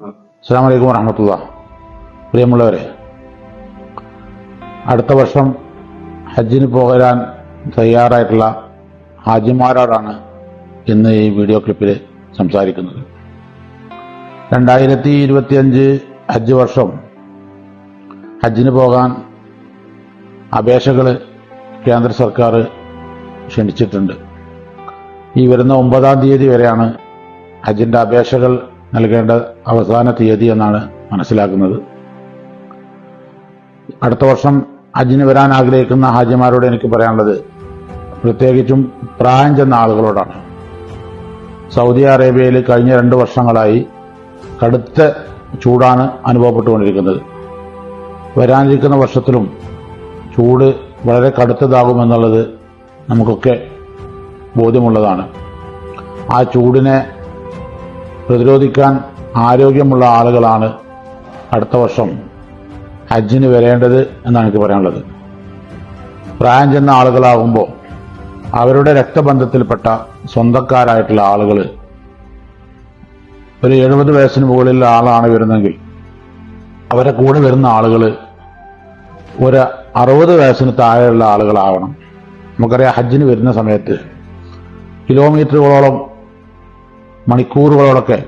അസ്സാം വലൈക്കും പ്രിയമുള്ളവരെ അടുത്ത വർഷം ഹജ്ജിന് പോകാൻ തയ്യാറായിട്ടുള്ള ഹാജിമാരോടാണ് ഇന്ന് ഈ വീഡിയോ ക്ലിപ്പിൽ സംസാരിക്കുന്നത്. രണ്ടായിരത്തി ഇരുപത്തിയഞ്ച് ഹജ്ജ് വർഷം ഹജ്ജിന് പോകാൻ അപേക്ഷകൾ കേന്ദ്ര സർക്കാർ ക്ഷണിച്ചിട്ടുണ്ട്. ഈ വരുന്ന ഒമ്പതാം തീയതി വരെയാണ് ഹജ്ജിന്റെ അപേക്ഷകൾ നൽകേണ്ട അവസാന തീയതി എന്നാണ് മനസ്സിലാക്കുന്നത്. അടുത്ത വർഷം ഹജ്ജിന് വരാൻ ആഗ്രഹിക്കുന്ന ഹാജിമാരോട് എനിക്ക് പറയാനുള്ളത് പ്രത്യേകിച്ചും പ്രായം ചെന്ന ആളുകളോടാണ്. സൗദി അറേബ്യയിൽ കഴിഞ്ഞ രണ്ട് വർഷങ്ങളായി കടുത്ത ചൂടാണ് അനുഭവപ്പെട്ടുകൊണ്ടിരിക്കുന്നത്. വരാനിരിക്കുന്ന വർഷത്തിലും ചൂട് വളരെ കടുത്തതാകുമെന്നുള്ളത് നമുക്കൊക്കെ ബോധ്യമുള്ളതാണ്. ആ ചൂടിനെ പ്രതിരോധിക്കാൻ ആരോഗ്യമുള്ള ആളുകളാണ് അടുത്ത വർഷം ഹജ്ജിന് വരേണ്ടത് എന്നാണ് എനിക്ക് പറയാനുള്ളത്. പ്രായം ചെന്ന ആളുകളാകുമ്പോൾ അവരുടെ രക്തബന്ധത്തിൽപ്പെട്ട സ്വന്തക്കാരായിട്ടുള്ള ആളുകൾ ഒരു എഴുപത് വയസ്സിന് മുകളിലുള്ള ആളാണ് വരുന്നതെങ്കിൽ അവരെ കൂടെ വരുന്ന ആളുകൾ ഒരു അറുപത് വയസ്സിന് താഴെയുള്ള ആളുകളാവണം. നമുക്കറിയാം ഹജ്ജിന് വരുന്ന സമയത്ത് കിലോമീറ്ററുകളോളം മണിക്കൂറുകളോളൊക്കെ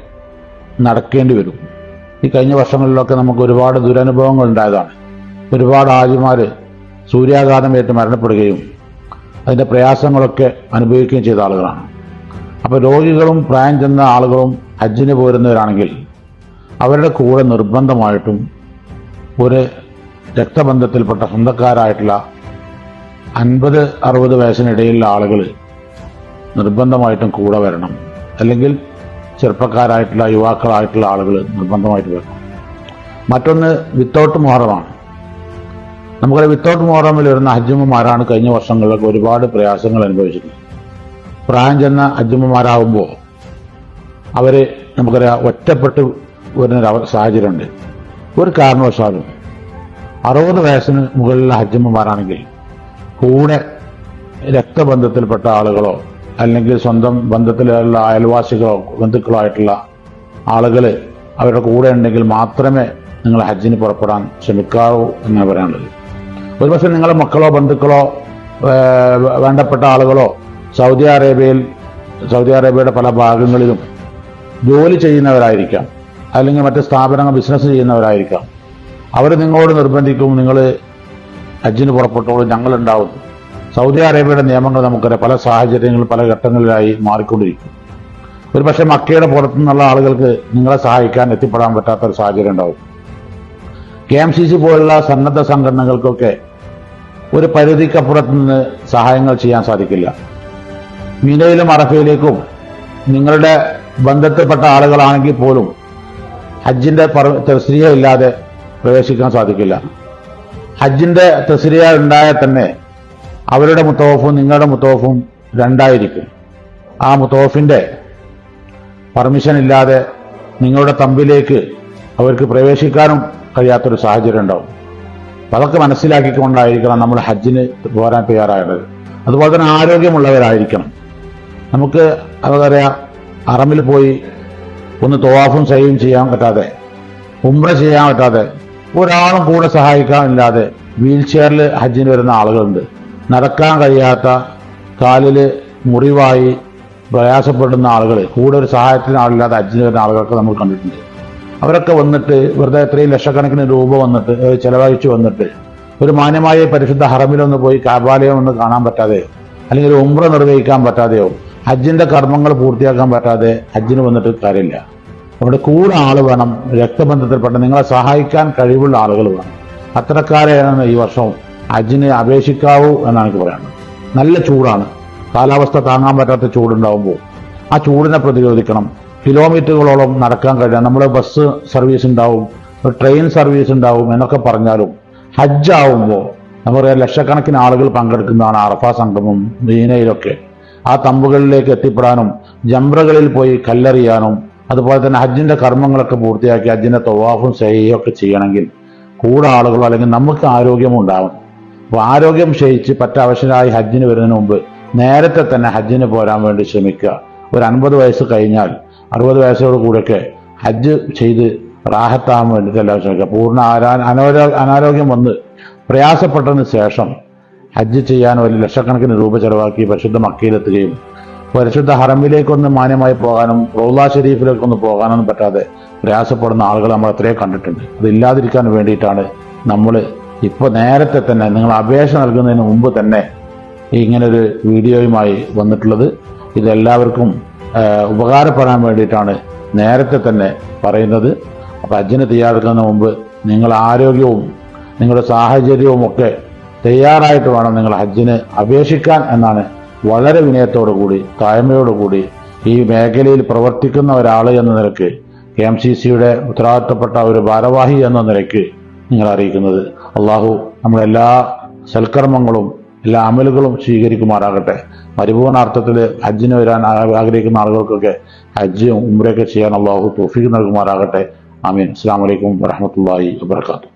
നടക്കേണ്ടി വരും. ഈ കഴിഞ്ഞ വർഷങ്ങളിലൊക്കെ നമുക്ക് ഒരുപാട് ദുരനുഭവങ്ങൾ ഉണ്ടായതാണ് ഒരുപാട് ആജിമാർ സൂര്യാഘാതമേറ്റ് മരണപ്പെടുകയും അതിന്റെ പ്രയാസങ്ങളൊക്കെ അനുഭവിക്കുകയും ചെയ്ത ആളുകളാണ്. അപ്പോൾ രോഗികളും പ്രായം ചെന്ന ആളുകളും ഹജ്ജിന് പോരുന്നവരാണെങ്കിൽ അവരുടെ കൂടെ നിർബന്ധമായിട്ടും ഒരു രക്തബന്ധത്തിൽപ്പെട്ട സ്വന്തക്കാരായിട്ടുള്ള അൻപത് അറുപത് വയസ്സിനിടയിലുള്ള ആളുകൾ നിർബന്ധമായിട്ടും കൂടെ വരണം. അല്ലെങ്കിൽ ചെറുപ്പക്കാരായിട്ടുള്ള യുവാക്കളായിട്ടുള്ള ആളുകൾ നിർബന്ധമായിട്ട് വരണം മറ്റൊന്ന് വിത്തൗട്ട് മുഹറമാണ്. നമുക്കറിയാം വിത്തൗട്ട് മുഹറമിൽ വരുന്ന അജ്മമാരാണ് കഴിഞ്ഞ വർഷങ്ങളിലൊക്കെ ഒരുപാട് പ്രയാസങ്ങൾ അനുഭവിച്ചിട്ടുള്ളത്. പ്രായം ചെന്ന അജ്മമാരാകുമ്പോൾ അവർ നമുക്കറിയാം ഒറ്റപ്പെട്ട് വരുന്നൊരു അവ- സാഹചര്യമുണ്ട്. ഒരു കാരണവശാലും അറുപത് വയസ്സിന് മുകളിലുള്ള ഹജ്ജമ്മമാരാണെങ്കിൽ കൂടെ രക്തബന്ധത്തിൽപ്പെട്ട ആളുകളോ അല്ലെങ്കിൽ സ്വന്തം ബന്ധത്തിലുള്ള അയൽവാസികളോ ബന്ധുക്കളോ ആയിട്ടുള്ള ആളുകൾ അവരുടെ കൂടെ ഉണ്ടെങ്കിൽ മാത്രമേ നിങ്ങൾ ഹജ്ജിന് പുറപ്പെടാൻ ശ്രമിക്കാവൂ എന്നാണ് പറയാനുള്ളത്. ഒരുപക്ഷെ നിങ്ങളുടെ മക്കളോ ബന്ധുക്കളോ വേണ്ടപ്പെട്ട ആളുകളോ സൗദി അറേബ്യയിൽ സൗദി അറേബ്യയുടെ പല ഭാഗങ്ങളിലും ജോലി ചെയ്യുന്നവരായിരിക്കാം. അല്ലെങ്കിൽ മറ്റ് സ്ഥാപനങ്ങൾ ബിസിനസ് ചെയ്യുന്നവരായിരിക്കാം. അവർ നിങ്ങളോട് നിർബന്ധിക്കും നിങ്ങൾ ഹജ്ജിന് പുറപ്പെട്ടോളൂ ഞങ്ങളുണ്ടാവും. സൗദി അറേബ്യയുടെ നിയമങ്ങൾ നമുക്കറിയാം. പല സാഹചര്യങ്ങളിൽ പല ഘട്ടങ്ങളിലായി മാറിക്കൊണ്ടിരിക്കും. ഒരു പക്ഷേ മക്കയുടെ പുറത്തുനിന്നുള്ള ആളുകൾക്ക് നിങ്ങളെ സഹായിക്കാൻ എത്തിപ്പെടാൻ പറ്റാത്ത ഒരു സാഹചര്യം ഉണ്ടാവും. കെ എം സി സി പോലുള്ള സന്നദ്ധ സംഘടനകൾക്കൊക്കെ ഒരു പരിധിക്കപ്പുറത്ത് നിന്ന് സഹായങ്ങൾ ചെയ്യാൻ സാധിക്കില്ല. മീനയിലും അറഫയിലേക്കും നിങ്ങളുടെ ബന്ധത്തിൽപ്പെട്ട ആളുകളാണെങ്കിൽ പോലും ഹജ്ജിന്റെ തെസ്രിയ ഇല്ലാതെ പ്രവേശിക്കാൻ സാധിക്കില്ല. ഹജ്ജിന്റെ തെസ്രിയ ഉണ്ടായാൽ തന്നെ അവരുടെ മുത്തോഫും നിങ്ങളുടെ മുത്തോഫും രണ്ടായിരിക്കും. ആ മുത്തോഫിന്റെ പെർമിഷൻ ഇല്ലാതെ നിങ്ങളുടെ തമ്പിലേക്ക് അവർക്ക് പ്രവേശിക്കാനും കഴിയാത്തൊരു സാഹചര്യം ഉണ്ടാവും. അതൊക്കെ മനസ്സിലാക്കിക്കൊണ്ടായിരിക്കണം നമ്മൾ ഹജ്ജിന് പോരാൻ തയ്യാറായത്. അതുപോലെ തന്നെ ആരോഗ്യമുള്ളവരായിരിക്കണം. നമുക്ക് അതറിയാം അറമിൽ പോയി ഒന്ന് തോവാഫും സൈയും ചെയ്യാൻ പറ്റാതെ ഉമ്ര ചെയ്യാൻ പറ്റാതെ ഒരാളും കൂടെ സഹായിക്കാനില്ലാതെ വീൽ ചെയറിൽ ഹജ്ജിന് വരുന്ന ആളുകളുണ്ട്. നടക്കാൻ കഴിയാത്ത കാലിൽ മുറിവായി പ്രയാസപ്പെടുന്ന ആളുകൾ കൂടെ ഒരു സഹായത്തിന് ആളില്ലാതെ അജ്ഞ വരുന്ന ആളുകളൊക്കെ നമ്മൾ കണ്ടിട്ടുണ്ട്. അവരൊക്കെ വന്നിട്ട് വെറുതെ എത്രയും ലക്ഷക്കണക്കിന് രൂപ വന്നിട്ട് ചിലവഴിച്ച് വന്നിട്ട് ഒരു മാന്യമായ പരിശുദ്ധ ഹറമിലൊന്ന് പോയി കാബാലയം ഒന്ന് കാണാൻ പറ്റാതെയോ അല്ലെങ്കിൽ ഒരു ഉംറ നിർവഹിക്കാൻ പറ്റാതെയോ ഹജ്ജിന്റെ കർമ്മങ്ങൾ പൂർത്തിയാക്കാൻ പറ്റാതെ ഹജ്ജിന് വന്നിട്ട് കാര്യമില്ല. അവിടെ കൂടെ ആൾ വേണം രക്തബന്ധത്തിൽപ്പെട്ട നിങ്ങളെ സഹായിക്കാൻ കഴിവുള്ള ആളുകൾ വേണം. അത്തരക്കാരെയാണ് ഈ വർഷം ഹജ്ജിന് അപേക്ഷിക്കാവൂ എന്നാണ് എനിക്ക് പറയുന്നത് നല്ല ചൂടാണ്. കാലാവസ്ഥ താങ്ങാൻ പറ്റാത്ത ചൂടുണ്ടാവുമ്പോൾ ആ ചൂടിനെ പ്രതിരോധിക്കണം. കിലോമീറ്ററുകളോളം നടക്കാൻ കഴിയാം നമ്മുടെ ബസ് സർവീസ് ഉണ്ടാവും ട്രെയിൻ സർവീസ് ഉണ്ടാവും എന്നൊക്കെ പറഞ്ഞാലും ഹജ്ജ് ആവുമ്പോൾ നമുക്കറിയാം ലക്ഷക്കണക്കിന് ആളുകൾ പങ്കെടുക്കുന്നതാണ് അറഫ സംഗമം മീനയിലൊക്കെ ആ തമ്പുകളിലേക്ക് എത്തിപ്പെടാനും ജംറകളിൽ പോയി കല്ലെറിയാനും അതുപോലെ തന്നെ ഹജ്ജിന്റെ കർമ്മങ്ങളൊക്കെ പൂർത്തിയാക്കി ഹജ്ജിന്റെ തൊവാഫും സഹിയും ഒക്കെ ചെയ്യണമെങ്കിൽ കൂടെ ആളുകളോ അല്ലെങ്കിൽ നമുക്ക് ആരോഗ്യം ഉണ്ടാവണം അപ്പോൾ ആരോഗ്യം ക്ഷയിച്ച് പറ്റാവശ്യരായി ഹജ്ജിന് വരുന്നതിന് മുമ്പ് നേരത്തെ തന്നെ ഹജ്ജിന് പോരാൻ വേണ്ടി ശ്രമിക്കുക. ഒരു അൻപത് വയസ്സ് കഴിഞ്ഞാൽ അറുപത് വയസ്സോട് കൂടെയൊക്കെ ഹജ്ജ് ചെയ്ത് റാഹത്താകാൻ വേണ്ടിയിട്ട് എല്ലാവരും ശ്രമിക്കുക. പൂർണ ആരാ അനാരോ അനാരോഗ്യം വന്ന് പ്രയാസപ്പെട്ടതിന് ശേഷം ഹജ്ജ് ചെയ്യാൻ ഒരു ലക്ഷക്കണക്കിന് രൂപ ചെലവാക്കി പരിശുദ്ധ മക്കയിലെത്തുകയും പരിശുദ്ധ ഹറമിലേക്കൊന്ന് മാന്യമായി പോകാനും റോള്ളാ ഷെരീഫിലേക്കൊന്ന് പോകാനൊന്നും പറ്റാതെ പ്രയാസപ്പെടുന്ന ആളുകൾ നമ്മൾ അത്രയും കണ്ടിട്ടുണ്ട്. അതില്ലാതിരിക്കാൻ വേണ്ടിയിട്ടാണ് നമ്മൾ ഇപ്പോൾ നേരത്തെ തന്നെ നിങ്ങൾ അപേക്ഷ നൽകുന്നതിന് മുമ്പ് തന്നെ ഇങ്ങനൊരു വീഡിയോയുമായി വന്നിട്ടുള്ളത്. ഇതെല്ലാവർക്കും ഉപകാരപ്പെടാൻ വേണ്ടിയിട്ടാണ് നേരത്തെ തന്നെ പറയുന്നത്. അപ്പോൾ ഹജ്ജിന് തയ്യാറെടുക്കുന്നതിന് മുമ്പ് നിങ്ങൾ ആരോഗ്യവും നിങ്ങളുടെ സാഹചര്യവും ഒക്കെ തയ്യാറായിട്ട് വേണം നിങ്ങൾ ഹജ്ജിന് അപേക്ഷിക്കാൻ എന്നാണ് വളരെ വിനയത്തോടു കൂടി താഴ്മയോടു കൂടി ഈ മേഖലയിൽ പ്രവർത്തിക്കുന്ന ഒരാൾ എന്ന നിലയ്ക്ക് കെ എം സി സിയുടെ ഉത്തരവാദിത്തപ്പെട്ട ഒരു ഭാരവാഹി എന്ന നിലയ്ക്ക് നിങ്ങൾ അറിയിക്കുന്നത്. അള്ളാഹു നമ്മുടെ എല്ലാ സൽക്കർമ്മങ്ങളും എല്ലാ അമലുകളും സ്വീകരിക്കുമാറാകട്ടെ. പരിപൂർണാർത്ഥത്തിൽ ഹജ്ജിന് വരാൻ ആഗ്രഹിക്കുന്ന ആളുകൾക്കൊക്കെ ഹജ്ജും ഉംറയൊക്കെ ചെയ്യാൻ അള്ളാഹു തോഫിക്ക് നൽകുമാറാകട്ടെ. ആമീൻ. അസ്സാം വലൈക്കും വരഹമത്തല്ലാഹി വാബർക്കാത്തു